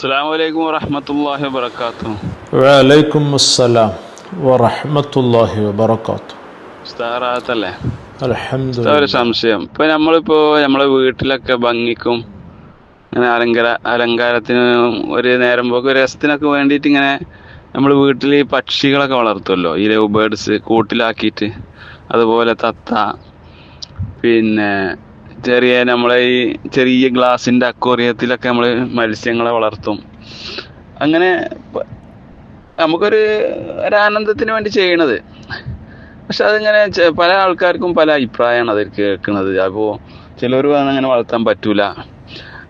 അസ്സാം വലൈക്കും വറഹമത്തല്ലാഹി വബർക്കാത്തു വലൈക്കും അസ്സലാം വറഹ്മത്തുള്ളാഹി വബർക്കാത്തു ഉസ്താറാത്തല്ലേ ഒരു സംശയം. ഇപ്പൊ നമ്മളിപ്പോ നമ്മളെ വീട്ടിലൊക്കെ ഭംഗിക്കും ഇങ്ങനെ അലങ്കാര അലങ്കാരത്തിന് ഒരു നേരം പോക്ക് രസത്തിനൊക്കെ വേണ്ടിയിട്ട് ഇങ്ങനെ നമ്മൾ വീട്ടിൽ പക്ഷികളൊക്കെ വളർത്തുമല്ലോ ഈ ലവ് ബേർഡ്സ് കൂട്ടിലാക്കിയിട്ട്. അതുപോലെ തത്ത പിന്നെ ചെറിയ നമ്മളെ ഈ ചെറിയ ഗ്ലാസിന്റെ അക്വറിയത്തിലൊക്കെ നമ്മൾ മത്സ്യങ്ങളെ വളർത്തും. അങ്ങനെ നമുക്കൊരു ഒരു ആനന്ദത്തിന് വേണ്ടി ചെയ്യണത്. പക്ഷെ അതിങ്ങനെ പല ആൾക്കാർക്കും പല അഭിപ്രായമാണ് അതിൽ കേൾക്കുന്നത്. അപ്പോൾ ചിലർ അങ്ങനെ വളർത്താൻ പറ്റൂല.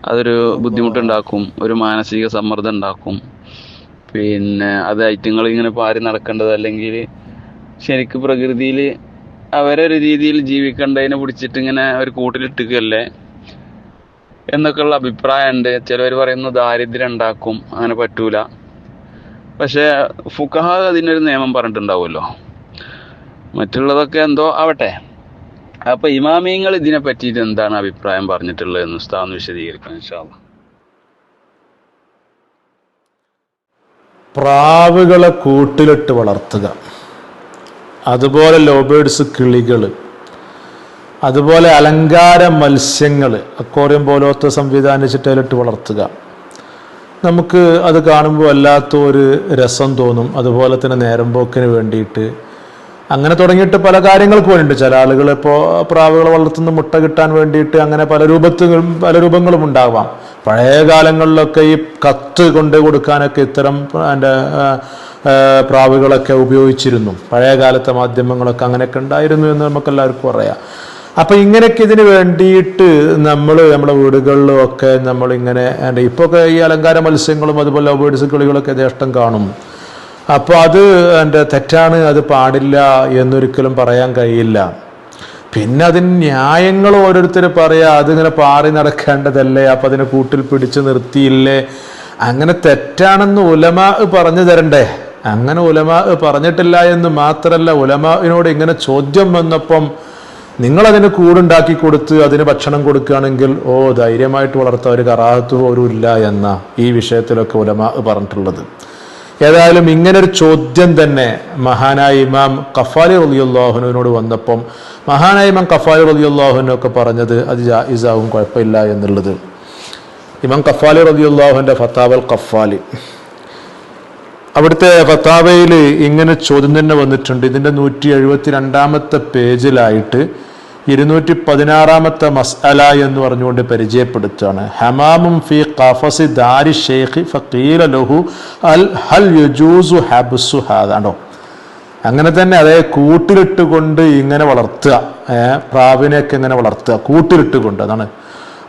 അതൊരു ബുദ്ധിമുട്ടുണ്ടാക്കും ഒരു മാനസിക സമ്മർദ്ദം ഉണ്ടാക്കും. പിന്നെ അത് ഐറ്റങ്ങൾ ഇങ്ങനെ പാരി നടക്കേണ്ടത് അല്ലെങ്കിൽ ശരിക്ക് പ്രകൃതിയിൽ അവരൊരു രീതിയിൽ ജീവിക്കേണ്ടതിനെ പിടിച്ചിട്ട് ഇങ്ങനെ ഒരു കൂട്ടിലിട്ടുകയല്ലേ എന്നൊക്കെയുള്ള അഭിപ്രായമുണ്ട്. ചിലവർ പറയുന്നു ദാരിദ്ര്യം ഉണ്ടാക്കും അങ്ങനെ പറ്റൂല. പക്ഷേ ഫുക്കഹ അതിനൊരു നിയമം പറഞ്ഞിട്ടുണ്ടാവുമല്ലോ. മറ്റുള്ളതൊക്കെ എന്തോ ആവട്ടെ. അപ്പൊ ഇമാമിയങ്ങൾ ഇതിനെ പറ്റിയിട്ട് എന്താണ് അഭിപ്രായം പറഞ്ഞിട്ടുള്ളത് എന്ന് ഉസ്താദ് വിശദീകരിക്കാം ഇൻഷാല്ല പ്രാവുകളെ കൂട്ടിലിട്ട് വളർത്തുക. അതുപോലെ ലോബേഡ്സ് കിളികൾ അതുപോലെ അലങ്കാര മത്സ്യങ്ങൾ അക്കോറിയം പോലത്തെ സംവിധാനിച്ചിട്ട് ചിട്ടയിലിട്ട് വളർത്തുക. നമുക്ക് അത് കാണുമ്പോൾ വല്ലാത്ത ഒരു രസം തോന്നും. അതുപോലെ തന്നെ നേരം പോക്കിന് വേണ്ടിയിട്ട്. അങ്ങനെ തുടങ്ങിയിട്ട് പല കാര്യങ്ങൾക്ക് വേണ്ടിയിട്ട്. ചില ആളുകൾ ഇപ്പോൾ പ്രാവുകൾ വളർത്തുന്ന മുട്ട കിട്ടാൻ വേണ്ടിയിട്ട് അങ്ങനെ പല രൂപത്തിലും പല രൂപങ്ങളും ഉണ്ടാവാം. പഴയ കാലങ്ങളിലൊക്കെ ഈ കത്ത് കൊണ്ട് കൊടുക്കാനൊക്കെ ഇത്തരം എന്റെ പ്രാവുകളൊക്കെ ഉപയോഗിച്ചിരുന്നു. പഴയ കാലത്തെ മാധ്യമങ്ങളൊക്കെ അങ്ങനെയൊക്കെ ഉണ്ടായിരുന്നു എന്ന് നമുക്ക് എല്ലാവർക്കും അറിയാം. അപ്പൊ ഇങ്ങനെയൊക്കെ ഇതിന് വേണ്ടിയിട്ട് നമ്മൾ നമ്മുടെ വീടുകളിലും ഒക്കെ നമ്മളിങ്ങനെ ഇപ്പോൾ ഒക്കെ ഈ അലങ്കാര മത്സ്യങ്ങളും അതുപോലെ ബേഡ്സ് കളികളൊക്കെ ഇതേഷ്ടം കാണും. അപ്പോൾ അത് എന്റെ തെറ്റാണ് അത് പാടില്ല എന്നൊരിക്കലും പറയാൻ കഴിയില്ല. പിന്നെ അതിന് ന്യായങ്ങൾ ഓരോരുത്തർ പറയാ അതിങ്ങനെ പാറി നടക്കേണ്ടതല്ലേ അപ്പം അതിനെ കൂട്ടിൽ പിടിച്ച് നിർത്തിയില്ലേ? അങ്ങനെ തെറ്റാണെന്ന് ഉലമ പറഞ്ഞു തരണ്ടേ? അങ്ങനെ ഉലമാ പറഞ്ഞിട്ടില്ല എന്ന് മാത്രമല്ല ഉലമാവിനോട് ഇങ്ങനെ ചോദ്യം വന്നപ്പം നിങ്ങളതിന് കൂടുണ്ടാക്കി കൊടുത്ത് അതിന് ഭക്ഷണം കൊടുക്കുകയാണെങ്കിൽ ഓ ധൈര്യമായിട്ട് വളർത്ത ഒരു കറാഹത്ത് പോലും ഇല്ല എന്ന ഈ വിഷയത്തിലൊക്കെ ഉലമാ പറഞ്ഞിട്ടുള്ളത്. ഏതായാലും ഇങ്ങനൊരു ചോദ്യം തന്നെ മഹാനായ ഇമാം കഫാലി റലിയുല്ലാഹുവിനോട് വന്നപ്പം മഹാനായ ഇമാം കഫാലി റലിയുല്ലാഹുവിനൊക്കെ പറഞ്ഞത് അത് ജായിസാവും കുഴപ്പമില്ല എന്നുള്ളത്. ഇമാം കഫാലി റലിയുല്ലാഹുവിന്റെ ഫത്താവൽ കഫാലി അവിടുത്തെ ഫത്താവയിൽ ഇങ്ങനെ ചോദ്യം തന്നെ വന്നിട്ടുണ്ട്. ഇതിന്റെ നൂറ്റി എഴുപത്തി രണ്ടാമത്തെ പേജിലായിട്ട് ഇരുന്നൂറ്റി പതിനാറാമത്തെ മസ്അല എന്ന് പറഞ്ഞുകൊണ്ട് പരിചയപ്പെടുത്തുകയാണ്. ഹമാമും ഫി ഖഫസി ദാരി ഷെയ്ഖ് ഫീല ലഹു അൽ ഹൽ യുജൂസു ഹബ്സു ഹാദാണോ അങ്ങനെ തന്നെ അതായത് കൂട്ടിലിട്ടുകൊണ്ട് ഇങ്ങനെ വളർത്തുക. പ്രാവിനെയൊക്കെ ഇങ്ങനെ വളർത്തുക. കൂട്ടിലിട്ടുകൊണ്ട് അതാണ്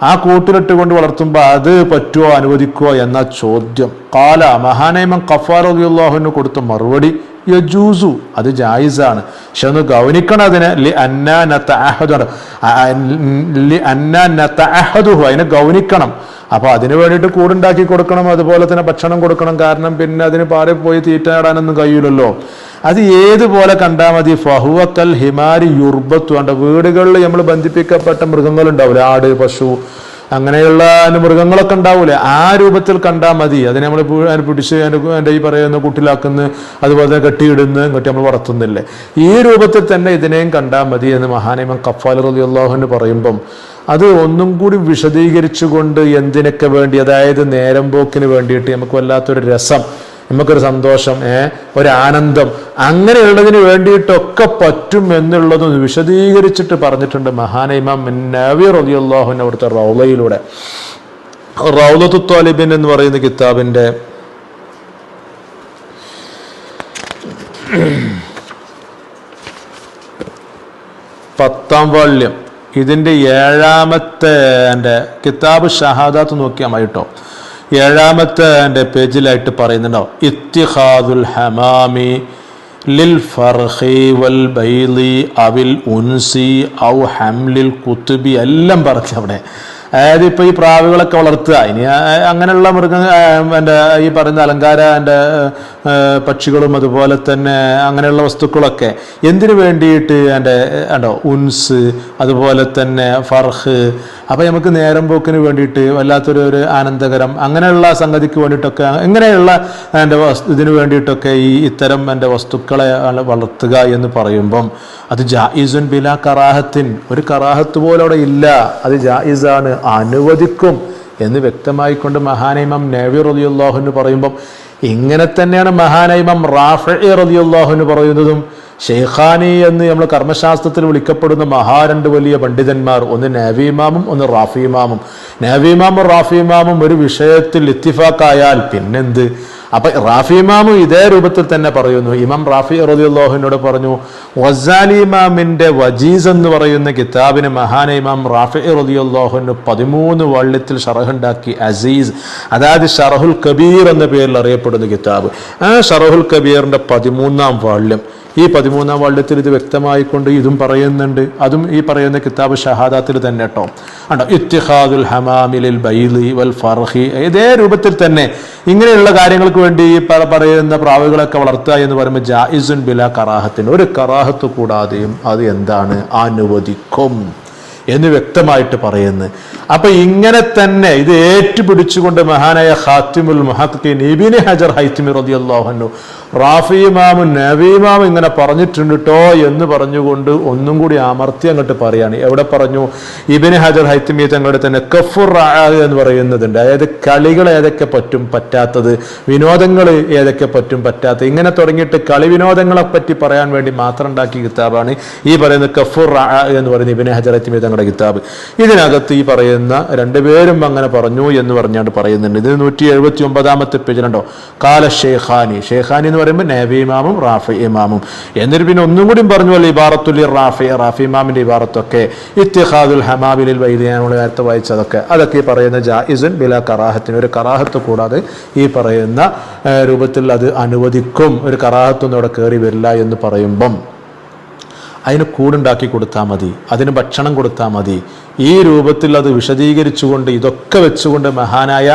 ആ കൂട്ടിലിട്ട് കൊണ്ട് വളർത്തുമ്പോൾ അത് പറ്റുമോ അനുവദിക്കുമോ എന്ന ചോദ്യം. കാല മഹാനൈമൻ അലിയുള്ളാഹുവിന് കൊടുത്ത മറുപടി യജൂസു അത് ജായിസാണ്. പക്ഷെ ഒന്ന് ഗൗനിക്കണം അതിനെ. ലി അന്നാ നത്ത നത്തഅഹദുഹു. അതിനെ ഗൗനിക്കണം. അപ്പൊ അതിന് വേണ്ടിയിട്ട് കൂടുണ്ടാക്കി കൊടുക്കണം അതുപോലെ തന്നെ ഭക്ഷണം കൊടുക്കണം. കാരണം പിന്നെ അതിന് പാറി പോയി തീറ്റാടാനൊന്നും കഴിയില്ലല്ലോ അത് ഏതുപോലെ കണ്ടാൽ മതി. ഫഹുവക്കൽ ഹിമാരി യുർബത്തു ഉണ്ട് വീടുകളിൽ നമ്മൾ ബന്ധിപ്പിക്കപ്പെട്ട മൃഗങ്ങളുണ്ടാവില്ലേ ആട് പശു അങ്ങനെയുള്ള മൃഗങ്ങളൊക്കെ ഉണ്ടാവൂലേ? ആ രൂപത്തിൽ കണ്ടാൽ മതി. അതിനെ നമ്മൾ അതിനെ പിടിച്ച് എന്റെ ഈ പറയുന്ന കുട്ടിലാക്കുന്ന അതുപോലെ തന്നെ കെട്ടിയിടുന്ന കെട്ടി നമ്മൾ വളർത്തുന്നില്ലേ? ഈ രൂപത്തിൽ തന്നെ ഇതിനെയും കണ്ടാൽ മതി എന്ന് മഹാനിമൻ കഫാൽ റലി അള്ളാഹുവിന് പറയുമ്പം അത് ഒന്നും കൂടി വിശദീകരിച്ചുകൊണ്ട് എന്തിനൊക്കെ വേണ്ടി അതായത് നേരം പോക്കിന് വേണ്ടിയിട്ട് നമുക്ക് വല്ലാത്തൊരു രസം നമുക്കൊരു സന്തോഷം ഏ ഒരു ആനന്ദം അങ്ങനെയുള്ളതിന് വേണ്ടിയിട്ടൊക്കെ പറ്റും എന്നുള്ളതും വിശദീകരിച്ചിട്ട് പറഞ്ഞിട്ടുണ്ട് മഹാന ഇമാം അവിടുത്തെ റൗലയിലൂടെ റൗലത്തു താലിബിൻ എന്ന് പറയുന്ന കിതാബിന്റെ പത്താം വാള്യം ഇതിന്റെ ഏഴാമത്തെ എന്റെ കിതാബ് ഷഹാദാത്ത് നോക്കിയാൽ മതി കേട്ടോ ഏഴാമത്തെ എന്റെ പേജിലായിട്ട് പറയുന്നുണ്ടോ? ഇത്തിഹാദുൽ ഹമാമി ലിൽ ഫർഹി വൽ ബൈലി അവിൽ ഉൻസി ഔ ഹംലിൽ കുത്തുബി എല്ലാം പറഞ്ഞു അവിടെ. അതായത് ഇപ്പൊ ഈ പ്രാവുകളൊക്കെ വളർത്തുക. ഇനി അങ്ങനെയുള്ള മൃഗ എന്റെ ഈ പറയുന്ന അലങ്കാര എന്റെ പക്ഷികളും അതുപോലെ തന്നെ അങ്ങനെയുള്ള വസ്തുക്കളൊക്കെ എന്തിനു വേണ്ടിയിട്ട് എന്റെ ഉണ്ടോ ഉൻസ് അതുപോലെ തന്നെ ഫർഹ്. അപ്പോൾ നമുക്ക് നേരം പോക്കിന് വേണ്ടിയിട്ട് വല്ലാത്തൊരു ഒരു ആനന്ദകരം അങ്ങനെയുള്ള സംഗതിക്ക് വേണ്ടിയിട്ടൊക്കെ ഇങ്ങനെയുള്ള എന്റെ ഇതിന് വേണ്ടിയിട്ടൊക്കെ ഈ ഇത്തരം എന്റെ വസ്തുക്കളെ വളർത്തുക എന്ന് പറയുമ്പം അത് ജായിസുൻ ബില കറാഹത്തിൻ. ഒരു കറാഹത്ത് പോലെ അവിടെ ഇല്ല. അത് ജായിസാണ്. അനുവദിക്കും എന്ന് വ്യക്തമായിക്കൊണ്ട് മഹാനൈമം നേവി റതിയുല്ലാഹുന്ന് പറയുമ്പം ഇങ്ങനെ തന്നെയാണ് മഹാനൈമം റാഫി റതിയുല്ലാഹുന്ന് പറയുന്നതും ഷെയ്ഖാനി എന്ന് നമ്മൾ കർമ്മശാസ്ത്രത്തിൽ വിളിക്കപ്പെടുന്ന മഹാ രണ്ട് വലിയ പണ്ഡിതന്മാർ ഒന്ന് നവീമാമും ഒന്ന് റാഫിമാമും നവീമാമും റാഫിമാമും ഒരു വിഷയത്തിൽ ഇത്തിഫാക്കായാൽ പിന്നെന്ത്? അപ്പൊ റാഫി ഇമാമും ഇതേ രൂപത്തിൽ തന്നെ പറയുന്നു. ഇമാം റാഫി റദിയുള്ളാഹുവിനോട് പറഞ്ഞു വസാലി ഇമാമിന്റെ വജീസ് എന്ന് പറയുന്ന കിതാബിന് മഹാന ഇമാം റാഫി റദിയുള്ളാഹുവിന് പതിമൂന്ന് വള്ളിത്തിൽ ഷറഹുണ്ടാക്കി അസീസ് അതായത് ഷറഹുൽ കബീർ എന്ന പേരിൽ അറിയപ്പെടുന്ന കിതാബ്. ആ ഷറഹുൽ കബീറിന്റെ പതിമൂന്നാം വാള്യം ഈ പതിമൂന്നാം വാള്യത്തിൽ ഇത് വ്യക്തമായിക്കൊണ്ട് ഇതും പറയുന്നുണ്ട്. അതും ഈ പറയുന്ന കിതാബ് ഷഹാദാത്തിൽ തന്നെ കേട്ടോ ഉണ്ടോ ഇത്തിഹാദുൽ ഹമാമിലിൽ ബൈലി വൽ ഫർഹി. ഇതേ രൂപത്തിൽ തന്നെ ഇങ്ങനെയുള്ള കാര്യങ്ങൾക്ക് വേണ്ടി ഈ പറയുന്ന പ്രാവുകളൊക്കെ വളർത്തുക എന്ന് പറയുമ്പോൾ ജായിസുൻ ബില കറാഹത്തിന് ഒരു കറാഹത്ത് കൂടാതെയും അത് എന്താണ്? അനുവദിക്കും. എന്ന് വ്യക്തമായിട്ട് പറയുന്നു. അപ്പൊ ഇങ്ങനെ തന്നെ ഇത് ഏറ്റുപിടിച്ചുകൊണ്ട് മഹാനായ ഹാത്തിമുൽ മുഹഖീൻ ഇബിന് ഹജർ ഹൈത്തിമി അൻഹു റാഫിമാമും നവീമാമും ഇങ്ങനെ പറഞ്ഞിട്ടുണ്ട് ട്ടോ എന്ന് പറഞ്ഞുകൊണ്ട് ഒന്നും കൂടി അമർത്തി അങ്ങോട്ട് പറയാണ്. എവിടെ പറഞ്ഞു? ഇബിന് ഹജർ ഹൈത്തിമി തങ്ങളുടെ തന്നെ കഫുർ എന്ന് പറയുന്നതുണ്ട്. അതായത് കളികൾ ഏതൊക്കെ പറ്റും പറ്റാത്തത് വിനോദങ്ങൾ ഏതൊക്കെ പറ്റും പറ്റാത്തത്. ഇങ്ങനെ തുടങ്ങിയിട്ട് കളി വിനോദങ്ങളെ പറ്റി പറയാൻ വേണ്ടി മാത്രം ഉണ്ടാക്കിയ കിതാബാണ് ഈ പറയുന്നത് കഫുർ എന്ന് പറയുന്ന ഇബിന് ഹജർ ഹൈത്തിമി തങ്ങളുടെ കിതാബ്. ഇതിനകത്ത് ഈ പറയുന്ന രണ്ടുപേരും അങ്ങനെ പറഞ്ഞു എന്ന് പറഞ്ഞാണ്ട് പറയുന്നുണ്ട്. ഇത് നൂറ്റി എഴുപത്തി ഒമ്പതാമത്തെ പേജിലുണ്ടോ കാല ഷേഖാനി ഷേഖാനി എന്ന് പറയുമ്പോൾ നേബി ഇമാമും റാഫി ഇമാമും. എന്നിട്ട് പിന്നെ ഒന്നും കൂടി പറഞ്ഞു അല്ലേ ഇബാറത്തുല്ലി റാഫി റാഫി ഇമാമിന്റെ ഇബാറത്തൊക്കെ. ഇത്തിഹാദുൽ ഹമാബിലിൽ വൈദ്യാനുള്ള നേരത്തെ വായിച്ചതൊക്കെ. അതൊക്കെ ഈ പറയുന്ന ജായിസുൻ ബില കറാഹത്തിന്. ഒരു കറാഹത്ത് കൂടാതെ ഈ പറയുന്ന രൂപത്തിൽ അത് അനുവദിക്കും. ഒരു കറാഹത്തൊന്നും അവിടെ കയറി വരില്ല എന്ന് പറയുമ്പം. അതിന് കൂടുണ്ടാക്കി കൊടുത്താൽ മതി അതിന് ഭക്ഷണം കൊടുത്താൽ മതി. ഈ രൂപത്തിൽ അത് വിശദീകരിച്ചുകൊണ്ട് ഇതൊക്കെ വെച്ചുകൊണ്ട് മഹാനായ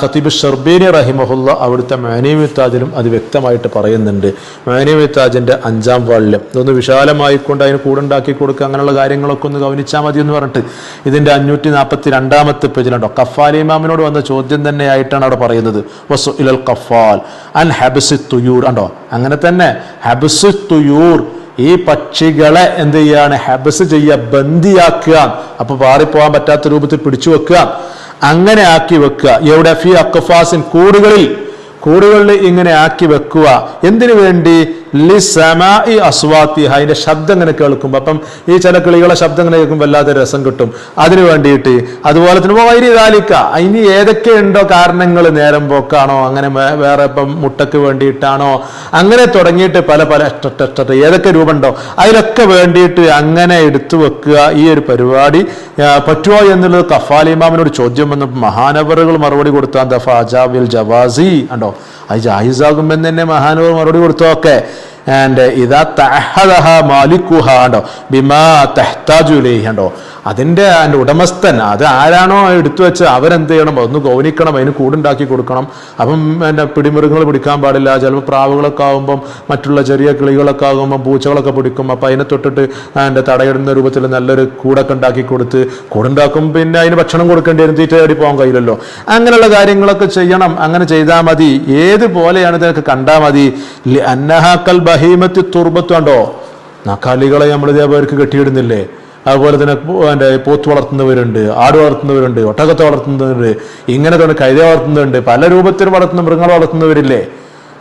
ഖത്തീബ് ഷർബീനി റഹിമഹുല്ല അവിടുത്തെ മാനിമിത്താജിലും അത് വ്യക്തമായിട്ട് പറയുന്നുണ്ട്. മാനിമിത്താജിന്റെ അഞ്ചാം വാള്യം ഇതൊന്ന് വിശാലമായിക്കൊണ്ട് അതിന് കൂടുണ്ടാക്കി കൊടുക്കുക അങ്ങനെയുള്ള കാര്യങ്ങളൊക്കെ ഒന്ന് ഗവനിച്ചാൽ മതി എന്ന് പറഞ്ഞിട്ട് ഇതിന്റെ അഞ്ഞൂറ്റി നാൽപ്പത്തി രണ്ടാമത്തെ പേജിലുണ്ടോ. കഫാൽ ഇമാമിനോട് വന്ന ചോദ്യം തന്നെയായിട്ടാണ് അവിടെ പറയുന്നത്. വസു ഇലൽ കഫാൽ അൻ ഹബസി തുയൂർ. ഉണ്ടോ അങ്ങനെ തന്നെ ഹബസി തുയൂർ ഈ പക്ഷികളെ എന്ത് ചെയ്യാണ്? ഹബസ് ചെയ്യുക ബന്ദിയാക്കുക. അപ്പൊ പാറിപ്പോകാൻ പറ്റാത്ത രൂപത്തിൽ പിടിച്ചു വെക്കുക. അങ്ങനെ ആക്കി വെക്കുക. എവിടെ? ഫി അക്കഫാസിൻ കൂടുകളിൽ. കൂടുകളിൽ ഇങ്ങനെ ആക്കി വെക്കുക. എന്തിനു വേണ്ടി? ലി സമായി അസ്വാത്തി അതിന്റെ ശബ്ദം ഇങ്ങനെ കേൾക്കുമ്പോൾ അപ്പം ഈ ചില കിളികളെ ശബ്ദം ഇങ്ങനെ കേൾക്കുമ്പോൾ വല്ലാതെ രസം കിട്ടും. അതിനു വേണ്ടിയിട്ട് അതുപോലെ തന്നെ വൈരി താലിക്ക ഇനി ഏതൊക്കെ ഉണ്ടോ കാരണങ്ങൾ നേരം പോക്കാണോ അങ്ങനെ വേറെ ഇപ്പം മുട്ടക്ക് വേണ്ടിയിട്ടാണോ അങ്ങനെ തുടങ്ങിയിട്ട് പല പല ഏതൊക്കെ രൂപമുണ്ടോ അതിലൊക്കെ വേണ്ടിയിട്ട് അങ്ങനെ എടുത്തു വെക്കുക ഈ ഒരു പരിപാടി. പറ്റുമോ എന്നുള്ളത് കഫാൽ ചോദ്യം വന്നപ്പോൾ മഹാനവറുകൾ മറുപടി കൊടുത്താൽ ജവാസി. ഉണ്ടോ അത് ജാഹിസാകുമ്പോൾ തന്നെ മഹാനവർ മറുപടി കൊടുത്തോ. ആൻഡ് ഇതാ തഹദഹ മാലിക്കുഹ ഉണ്ടോ ബിമാ തെഹ്താജുലേഹ് ഉണ്ടോ അതിന്റെ അതിന്റെ ഉടമസ്ഥൻ അത് ആരാണോ എടുത്തു വെച്ച് അവരെന്ത് ചെയ്യണം? ഒന്ന് ഗൗനിക്കണം അതിന് കൂടുണ്ടാക്കി കൊടുക്കണം. അപ്പം എന്റെ പിടിമൃഗങ്ങൾ പിടിക്കാൻ പാടില്ല. ചിലപ്പോൾ പ്രാവുകളൊക്കെ ആകുമ്പം മറ്റുള്ള ചെറിയ കിളികളൊക്കെ ആകുമ്പം പൂച്ചകളൊക്കെ പിടിക്കും. അപ്പം അതിനെ തൊട്ടിട്ട് എന്റെ തടയിടുന്ന രൂപത്തിൽ നല്ലൊരു കൂടൊക്കെ ഉണ്ടാക്കി കൊടുത്ത് കൂടുണ്ടാക്കും. പിന്നെ അതിന് ഭക്ഷണം കൊടുക്കേണ്ടി വരും. തീറ്റ തേടി പോകാൻ കഴിയില്ലല്ലോ. അങ്ങനെയുള്ള കാര്യങ്ങളൊക്കെ ചെയ്യണം. അങ്ങനെ ചെയ്താൽ മതി. ഏതുപോലെയാണ് ഇതൊക്കെ കണ്ടാൽ മതി. അന്നഹാക്കൽ ബഹീമത്തി തുർബത്തുണ്ടോ നക്കാലികളെ നമ്മൾ ഇതേപോലെ കെട്ടിയിടുന്നില്ലേ? അതുപോലെ തന്നെ എന്റെ പോത്ത് വളർത്തുന്നവരുണ്ട് ആട് വളർത്തുന്നവരുണ്ട് ഒട്ടകത്തെ വളർത്തുന്നവരുണ്ട് ഇങ്ങനെ തന്നെ കൈത വളർത്തുന്നവരുണ്ട് പല രൂപത്തിൽ വളർത്തുന്ന മൃഗങ്ങൾ വളർത്തുന്നവരില്ലേ?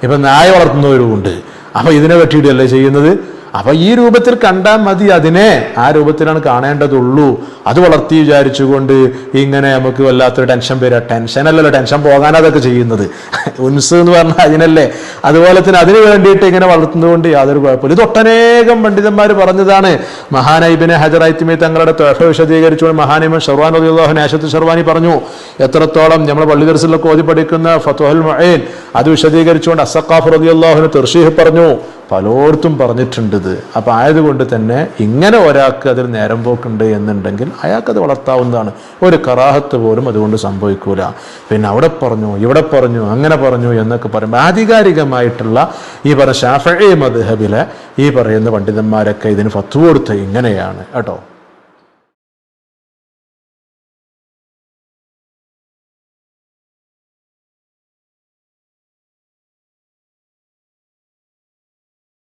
ഇപ്പം നായ വളർത്തുന്നവരുമുണ്ട് അപ്പൊ ഇതിനെ കെട്ടിയിടല്ലേ ചെയ്യുന്നത്? അപ്പൊ ഈ രൂപത്തിൽ കണ്ടാൽ മതി അതിനെ. ആ രൂപത്തിലാണ് കാണേണ്ടതുള്ളൂ. അത് വളർത്തി വിചാരിച്ചുകൊണ്ട് ഇങ്ങനെ നമുക്ക് വല്ലാത്തൊരു ടെൻഷൻ വരിക ടെൻഷൻ അല്ലല്ലോ ടെൻഷൻ പോകാൻ അതൊക്കെ ചെയ്യുന്നത്. ഉൻസ് എന്ന് പറഞ്ഞാൽ അതിനല്ലേ. അതുപോലെ തന്നെ അതിന് വേണ്ടിയിട്ട് ഇങ്ങനെ വളർത്തുന്നതുകൊണ്ട് യാതൊരു കുഴപ്പമില്ല. ഇത് ഒട്ടനേകം പണ്ഡിതന്മാർ പറഞ്ഞതാണ്. മഹാനൈബിനെ ഹജറായിത്തിമി തങ്ങളുടെ ത്വഫ വിശദീകരിച്ചുകൊണ്ട് മഹാനൈബൻ ഷർവാൻ റളിയല്ലാഹു ആശത്ത് ഷർവാനി പറഞ്ഞു എത്രത്തോളം നമ്മൾ പള്ളി ദർസിലൊക്കെ ഓതി പഠിക്കുന്ന ഫത്തുഹൽ മൊഹൈൻ അത് വിശദീകരിച്ചുകൊണ്ട് അസഖാഫ് റബിയുള്ളാഹുന് തെർഷീഹ് പറഞ്ഞു പലയിടത്തും പറഞ്ഞിട്ടുണ്ടത് അപ്പോൾ അപ്പം ആയതുകൊണ്ട് തന്നെ ഇങ്ങനെ ഒരാൾക്ക് അതിൽ നേരം പോക്കുണ്ട് എന്നുണ്ടെങ്കിൽ അയാൾക്കത് വളർത്താവുന്നതാണ്. ഒരു കറാഹത്ത് പോലും അതുകൊണ്ട് സംഭവിക്കൂല. പിന്നെ അവിടെ പറഞ്ഞു ഇവിടെ പറഞ്ഞു അങ്ങനെ പറഞ്ഞു എന്നൊക്കെ പറയുമ്പോൾ ആധികാരികമായിട്ടുള്ള ഈ പറഞ്ഞ ഷാഫഴി മദ്ഹബിലെ ഈ പറയുന്ന പണ്ഡിതന്മാരൊക്കെ ഇതിന് ഫത്വ കൊടുത്ത് ഇങ്ങനെയാണ് കേട്ടോ.